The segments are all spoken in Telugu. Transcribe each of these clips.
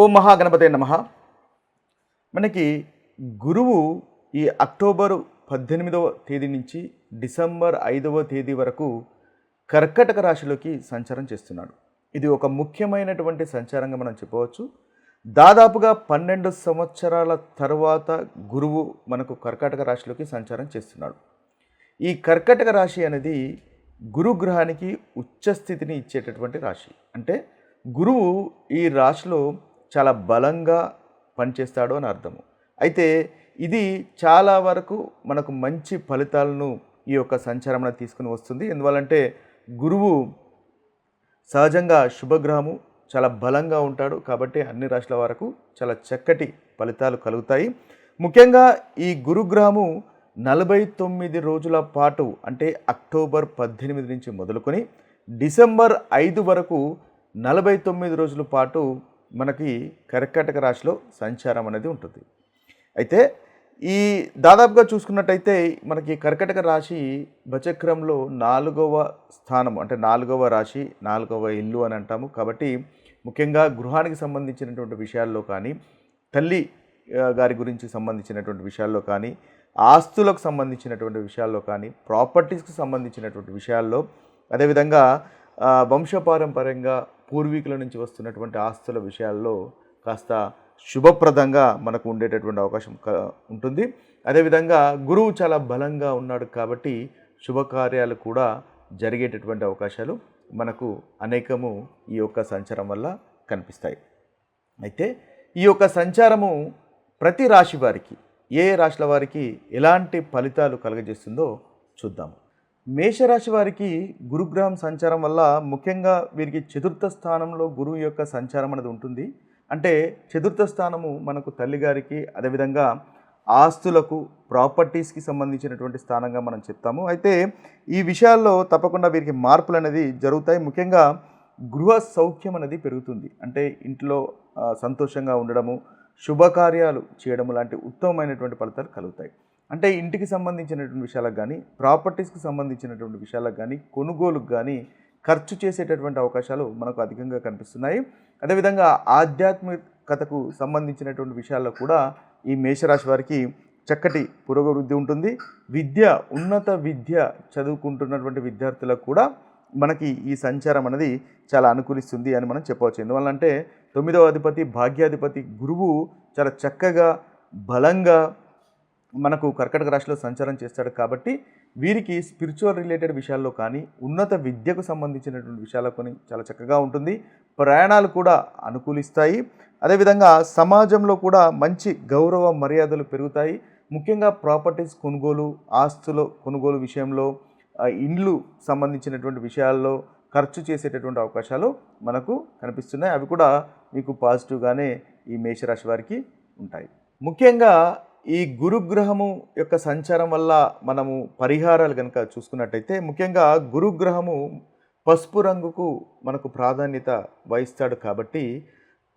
ఓ మహాగణపతే నమ. మనకి గురువు ఈ అక్టోబర్ పద్దెనిమిదవ తేదీ నుంచి డిసెంబర్ ఐదవ తేదీ వరకు కర్కటక రాశిలోకి సంచారం చేస్తున్నాడు. ఇది ఒక ముఖ్యమైనటువంటి సంచారంగా మనం చెప్పవచ్చు. దాదాపుగా పన్నెండు సంవత్సరాల తర్వాత గురువు మనకు కర్కాటక రాశిలోకి సంచారం చేస్తున్నాడు. ఈ కర్కటక రాశి అనేది గురుగ్రహానికి ఉచ్చస్థితిని ఇచ్చేటటువంటి రాశి. అంటే గురువు ఈ రాశిలో చాలా బలంగా పనిచేస్తాడు అని అర్థము. అయితే ఇది చాలా వరకు మనకు మంచి ఫలితాలను ఈ యొక్క సంచారమణ తీసుకుని వస్తుంది. ఎందువల్లంటే గురువు సహజంగా శుభగ్రహము చాలా బలంగా ఉంటాడు కాబట్టి అన్ని రాశుల వరకు చాలా చక్కటి ఫలితాలు కలుగుతాయి. ముఖ్యంగా ఈ గురుగ్రహము నలభై తొమ్మిది రోజుల పాటు అంటే అక్టోబర్ పద్దెనిమిది నుంచి మొదలుకొని డిసెంబర్ ఐదు వరకు నలభై తొమ్మిది రోజుల పాటు మనకి కర్కాటక రాశిలో సంచారం అనేది ఉంటుంది. అయితే ఈ దాదాపుగా చూసుకున్నట్టయితే మనకి కర్కటక రాశి బచక్రంలో నాలుగవ స్థానం అంటే నాలుగవ రాశి నాలుగవ ఇల్లు అని అంటాము. కాబట్టి ముఖ్యంగా గృహానికి సంబంధించినటువంటి విషయాల్లో కానీ తల్లి గారి గురించి సంబంధించినటువంటి విషయాల్లో కానీ ఆస్తులకు సంబంధించినటువంటి విషయాల్లో కానీ ప్రాపర్టీస్కి సంబంధించినటువంటి విషయాల్లో అదేవిధంగా వంశపారంపర్యంగా పూర్వీకుల నుంచి వస్తున్నటువంటి ఆస్తుల విషయాల్లో కాస్త శుభప్రదంగా మనకు ఉండేటటువంటి అవకాశం ఉంటుంది. అదేవిధంగా గురువు చాలా బలంగా ఉన్నాడు కాబట్టి శుభకార్యాలు కూడా జరిగేటటువంటి అవకాశాలు మనకు అనేకము ఈ యొక్క సంచారం వల్ల కనిపిస్తాయి. అయితే ఈ యొక్క సంచారము ప్రతి రాశి వారికి ఏ రాశుల వారికి ఎలాంటి ఫలితాలు కలుగజేస్తుందో చూద్దాము. మేషరాశి వారికి గురుగ్రహం సంచారం వల్ల ముఖ్యంగా వీరికి చతుర్థ స్థానంలో గురువు యొక్క సంచారం అనేది ఉంటుంది. అంటే చతుర్థ స్థానము మనకు తల్లిగారికి అదేవిధంగా ఆస్తులకు ప్రాపర్టీస్కి సంబంధించినటువంటి స్థానంగా మనం చెప్తాము. అయితే ఈ విషయాల్లో తప్పకుండా వీరికి మార్పులు అనేది జరుగుతాయి. ముఖ్యంగా గృహ సౌఖ్యం అనేది పెరుగుతుంది. అంటే ఇంట్లో సంతోషంగా ఉండడము శుభకార్యాలు చేయడము లాంటి ఉత్తమమైనటువంటి ఫలితాలు కలుగుతాయి. అంటే ఇంటికి సంబంధించినటువంటి విషయాలకు కానీ ప్రాపర్టీస్కి సంబంధించినటువంటి విషయాలకు కానీ కొనుగోలుకు కానీ ఖర్చు చేసేటటువంటి అవకాశాలు మనకు అధికంగా కనిపిస్తున్నాయి. అదేవిధంగా ఆధ్యాత్మికతకు సంబంధించినటువంటి విషయాల్లో కూడా ఈ మేషరాశి వారికి చక్కటి పురోగవృద్ధి ఉంటుంది. విద్య ఉన్నత విద్య చదువుకుంటున్నటువంటి విద్యార్థులకు కూడా మనకి ఈ సంచారం అనేది చాలా అనుకూలిస్తుంది అని మనం చెప్పవచ్చు. ఎందువల్ల అంటే తొమ్మిదవ అధిపతి భాగ్యాధిపతి గురువు చాలా చక్కగా బలంగా మనకు కర్కటక రాశిలో సంచారం చేస్తాడు కాబట్టి వీరికి స్పిరిచువల్ రిలేటెడ్ విషయాల్లో కానీ ఉన్నత విద్యకు సంబంధించినటువంటి విషయాల్లో కానీ చాలా చక్కగా ఉంటుంది. ప్రయాణాలు కూడా అనుకూలిస్తాయి. అదేవిధంగా సమాజంలో కూడా మంచి గౌరవ మర్యాదలు పెరుగుతాయి. ముఖ్యంగా ప్రాపర్టీస్ కొనుగోలు ఆస్తుల కొనుగోలు విషయంలో ఇండ్లు సంబంధించినటువంటి విషయాల్లో ఖర్చు చేసేటటువంటి అవకాశాలు మనకు కనిపిస్తున్నాయి. అవి కూడా మీకు పాజిటివ్గానే ఈ మేషరాశి వారికి ఉంటాయి. ముఖ్యంగా ఈ గురుగ్రహము యొక్క సంచారం వల్ల మనము పరిహారాలు కనుక చూసుకున్నట్టయితే ముఖ్యంగా గురుగ్రహము పసుపు రంగుకు మనకు ప్రాధాన్యత వహిస్తాడు కాబట్టి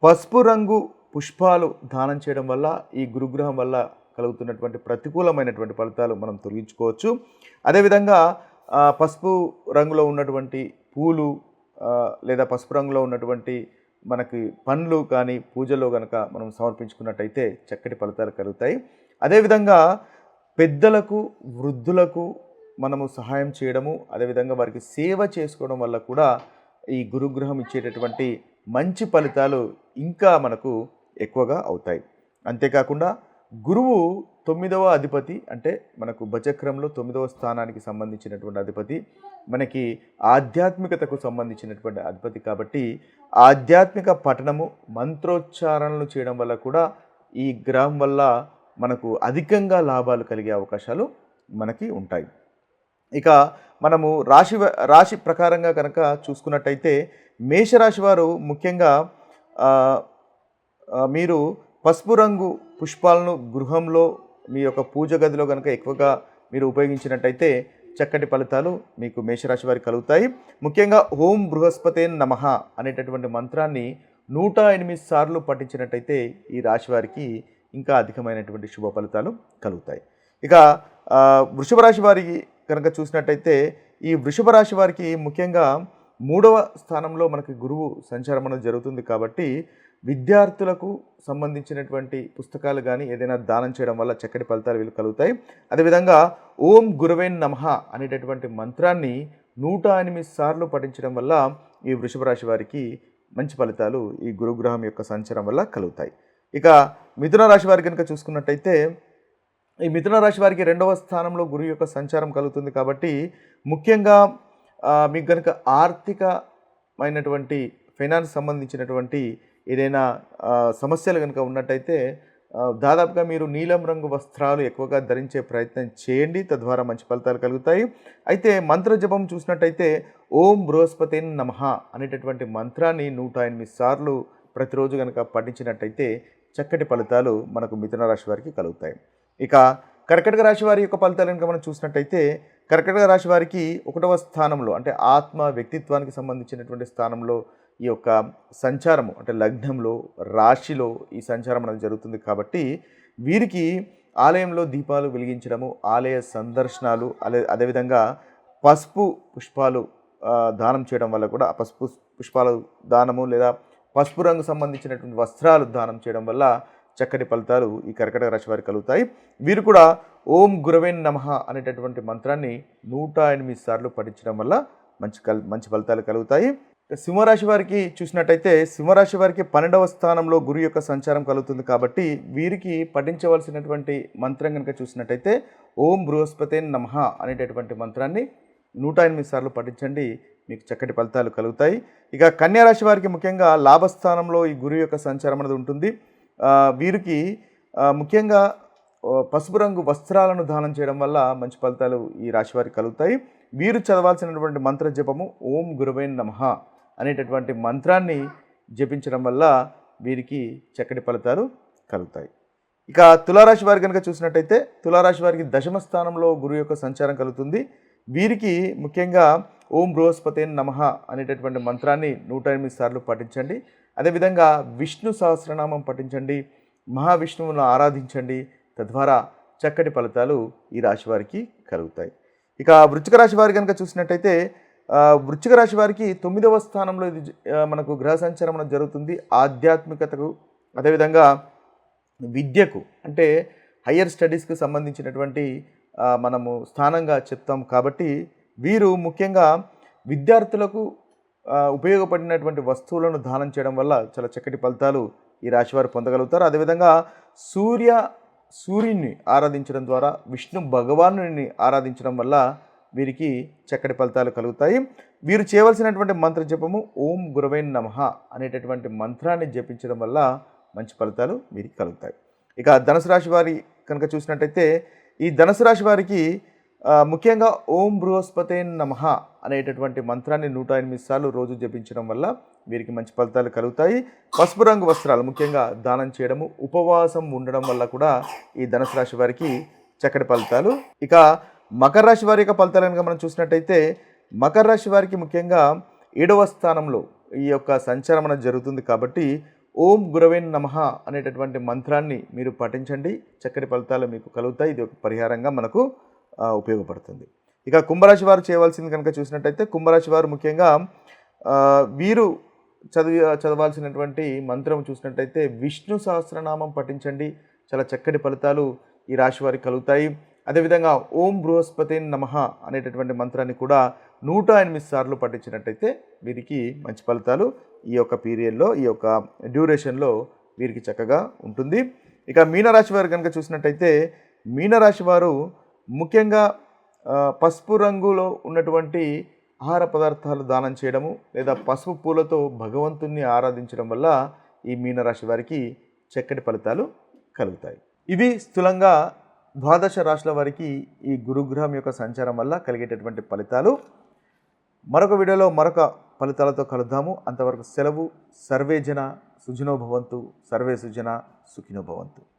పసుపు రంగు పుష్పాలు దానం చేయడం వల్ల ఈ గురుగ్రహం వల్ల కలుగుతున్నటువంటి ప్రతికూలమైనటువంటి ఫలితాలు మనం తొలగించుకోవచ్చు. అదేవిధంగా పసుపు రంగులో ఉన్నటువంటి పూలు లేదా పసుపు రంగులో ఉన్నటువంటి మనకి పండ్లు కానీ పూజలో కనుక మనం సమర్పించుకున్నట్టయితే చక్కటి ఫలితాలు కలుగుతాయి. అదేవిధంగా పెద్దలకు వృద్ధులకు మనము సహాయం చేయడము అదేవిధంగా వారికి సేవ చేసుకోవడం వల్ల కూడా ఈ గురుగ్రహం ఇచ్చేటటువంటి మంచి ఫలితాలు ఇంకా మనకు ఎక్కువగా అవుతాయి. అంతేకాకుండా గురువు తొమ్మిదవ అధిపతి అంటే మనకు బచక్రంలో తొమ్మిదవ స్థానానికి సంబంధించినటువంటి అధిపతి. మనకి ఆధ్యాత్మికతకు సంబంధించినటువంటి అధిపతి కాబట్టి ఆధ్యాత్మిక పఠనము మంత్రోచ్చారణలు చేయడం వల్ల కూడా ఈ గ్రహం వల్ల మనకు అధికంగా లాభాలు కలిగే అవకాశాలు మనకి ఉంటాయి. ఇక మనము రాశి రాశి ప్రకారంగా కనుక చూసుకున్నట్టయితే మేషరాశి వారు ముఖ్యంగా మీరు పసుపు రంగు పుష్పాలను గృహంలో మీ యొక్క పూజ గదిలో కనుక ఎక్కువగా మీరు ఉపయోగించినట్టయితే చక్కటి ఫలితాలు మీకు మేషరాశి వారికి కలుగుతాయి. ముఖ్యంగా ఓం బృహస్పతే నమః అనేటటువంటి మంత్రాన్ని నూట ఎనిమిది సార్లు పఠించినట్టయితే ఈ రాశి వారికి ఇంకా అధికమైనటువంటి శుభ ఫలితాలు కలుగుతాయి. ఇక వృషభ రాశి వారికి కనుక చూసినట్టయితే ఈ వృషభ రాశి వారికి ముఖ్యంగా మూడవ స్థానంలో మనకి గురువు సంచారం అనేది జరుగుతుంది కాబట్టి విద్యార్థులకు సంబంధించినటువంటి పుస్తకాలు కానీ ఏదైనా దానం చేయడం వల్ల చక్కటి ఫలితాలు వీళ్ళు కలుగుతాయి. అదేవిధంగా ఓం గురువేన్ నమః అనేటటువంటి మంత్రాన్ని నూట ఎనిమిది సార్లు పఠించడం వల్ల ఈ వృషభ రాశి వారికి మంచి ఫలితాలు ఈ గురుగ్రహం యొక్క సంచారం వల్ల కలుగుతాయి. ఇక మిథున రాశి వారి కనుక చూసుకున్నట్టయితే ఈ మిథున రాశి వారికి రెండవ స్థానంలో గురు యొక్క సంచారం కలుగుతుంది కాబట్టి ముఖ్యంగా మీకు కనుక ఆర్థికమైనటువంటి ఫైనాన్స్ సంబంధించినటువంటి ఏదైనా సమస్యలు కనుక ఉన్నట్టయితే దాదాపుగా మీరు నీలం రంగు వస్త్రాలు ఎక్కువగా ధరించే ప్రయత్నం చేయండి. తద్వారా మంచి ఫలితాలు కలుగుతాయి. అయితే మంత్ర జపం చూసినట్టయితే ఓం బృహస్పతి నమః అనేటటువంటి మంత్రాన్ని నూట ఎనిమిది సార్లు ప్రతిరోజు కనుక పఠించినట్టయితే చక్కటి ఫలితాలు మనకు మిథున రాశి వారికి కలుగుతాయి. ఇక కర్కటక రాశి వారి యొక్క ఫలితాలు కనుక మనం చూసినట్టయితే కర్కటక రాశి వారికి ఒకటవ స్థానంలో అంటే ఆత్మ వ్యక్తిత్వానికి సంబంధించినటువంటి స్థానంలో ఈ యొక్క సంచారము అంటే లగ్నంలో రాశిలో ఈ సంచారం అనేది జరుగుతుంది కాబట్టి వీరికి ఆలయంలో దీపాలు వెలిగించడము ఆలయ సందర్శనాలు అదే అదేవిధంగా పసుపు పుష్పాలు దానం చేయడం వల్ల కూడా ఆ పసుపు పుష్పాలు దానము లేదా పసుపు రంగు సంబంధించినటువంటి వస్త్రాలు దానం చేయడం వల్ల చక్కటి ఫలితాలు ఈ కర్కటక రాశి వారికి కలుగుతాయి. వీరు కూడా ఓం గురవేన్ నమః అనేటటువంటి మంత్రాన్ని నూట ఎనిమిది సార్లు పఠించడం వల్ల మంచి కల్ మంచి ఫలితాలు కలుగుతాయి. సింహరాశి వారికి చూసినట్టయితే సింహరాశి వారికి పన్నెండవ స్థానంలో గురు యొక్క సంచారం కలుగుతుంది కాబట్టి వీరికి పఠించవలసినటువంటి మంత్రం కనుక చూసినట్టయితే ఓం బృహస్పతే నమః అనేటటువంటి మంత్రాన్ని నూట ఎనిమిది సార్లు పఠించండి. మీకు చక్కటి ఫలితాలు కలుగుతాయి. ఇక కన్యా రాశి వారికి ముఖ్యంగా లాభస్థానంలో ఈ గురు యొక్క సంచారం అనేది ఉంటుంది. వీరికి ముఖ్యంగా పసుపు రంగు వస్త్రాలను దానం చేయడం వల్ల మంచి ఫలితాలు ఈ రాశి వారికి కలుగుతాయి. వీరు చదవాల్సినటువంటి మంత్ర జపము ఓం గురువైన్ నమః అనేటటువంటి మంత్రాన్ని జపించడం వల్ల వీరికి చక్కటి ఫలితాలు కలుగుతాయి. ఇక తులారాశి వారి కనుక చూసినట్టయితే తులారాశి వారికి దశమ స్థానంలో గురువు యొక్క సంచారం కలుగుతుంది. వీరికి ముఖ్యంగా ఓం బృహస్పతే నమః అనేటటువంటి మంత్రాన్ని నూట ఎనిమిది సార్లు పఠించండి. అదేవిధంగా విష్ణు సహస్రనామం పఠించండి మహావిష్ణువును ఆరాధించండి. తద్వారా చక్కటి ఫలితాలు ఈ రాశి వారికి కలుగుతాయి. ఇక వృచ్చిక రాశి వారి కనుక చూసినట్టయితే వృచ్చిక వృశ్చిక రాశి వారికి తొమ్మిదవ స్థానంలో ఇది మనకు గ్రహ సంచారం జరుగుతుంది. ఆధ్యాత్మికతకు అదేవిధంగా విద్యకు అంటే హయ్యర్ స్టడీస్కి సంబంధించినటువంటి మనము స్థానంగా చెప్తాం. కాబట్టి వీరు ముఖ్యంగా విద్యార్థులకు ఉపయోగపడినటువంటి వస్తువులను దానం చేయడం వల్ల చాలా చక్కటి ఫలితాలు ఈ రాశివారు పొందగలుగుతారు. అదేవిధంగా సూర్య సూర్యుని ఆరాధించడం ద్వారా విష్ణు భగవానుని ఆరాధించడం వల్ల వీరికి చక్కటి ఫలితాలు కలుగుతాయి. వీరు చేయవలసినటువంటి మంత్ర జపము ఓం గురవైన్ నమః అనేటటువంటి మంత్రాన్ని జపించడం వల్ల మంచి ఫలితాలు వీరికి కలుగుతాయి. ఇక ధనుసు రాశి వారి కనుక చూసినట్టయితే ఈ ధనుసు రాశి వారికి ముఖ్యంగా ఓం బృహస్పతే నమః అనేటటువంటి మంత్రాన్ని నూట ఎనిమిది సార్లు రోజు జపించడం వల్ల వీరికి మంచి ఫలితాలు కలుగుతాయి. పసుపు రంగు వస్త్రాలు ముఖ్యంగా దానం చేయడము ఉపవాసం ఉండడం వల్ల కూడా ఈ ధనుసు రాశి వారికి చక్కటి ఫలితాలు. ఇక మకర రాశి వారి యొక్క ఫలితాలు కనుక మనం చూసినట్టయితే మకర రాశి వారికి ముఖ్యంగా ఏడవ స్థానంలో ఈ యొక్క సంచారం జరుగుతుంది కాబట్టి ఓం గురవేన్ నమః అనేటటువంటి మంత్రాన్ని మీరు పఠించండి. చక్కటి ఫలితాలు మీకు కలుగుతాయి. ఇది ఒక పరిహారంగా మనకు ఉపయోగపడుతుంది. ఇక కుంభరాశి వారు చేయవలసింది కనుక చూసినట్టయితే కుంభరాశి వారు ముఖ్యంగా వీరు చదివి చదవాల్సినటువంటి మంత్రం చూసినట్టయితే విష్ణు సహస్రనామం పఠించండి. చాలా చక్కటి ఫలితాలు ఈ రాశి వారికి కలుగుతాయి. అదేవిధంగా ఓం బృహస్పతి నమః అనేటటువంటి మంత్రాన్ని కూడా నూట ఎనిమిది సార్లు పఠించినట్టయితే వీరికి మంచి ఫలితాలు ఈ యొక్క పీరియడ్లో ఈ యొక్క డ్యూరేషన్లో వీరికి చక్కగా ఉంటుంది. ఇక మీనరాశి వారు కనుక చూసినట్టయితే మీనరాశి వారు ముఖ్యంగా పసుపు రంగులో ఉన్నటువంటి ఆహార పదార్థాలు దానం చేయడము లేదా పసుపు పూలతో భగవంతుణ్ణి ఆరాధించడం వల్ల ఈ మీనరాశి వారికి చక్కటి ఫలితాలు కలుగుతాయి. ఇవి స్థూలంగా ద్వాదశ రాశుల వారికి ఈ గురుగ్రహం యొక్క సంచారం వల్ల కలిగేటటువంటి ఫలితాలు. మరొక వీడియోలో మరొక ఫలితాలతో కలుద్దాము. అంతవరకు సెలవు. సర్వే జన సుజనో భవంతు. సర్వే సుజన సుఖినో భవంతు.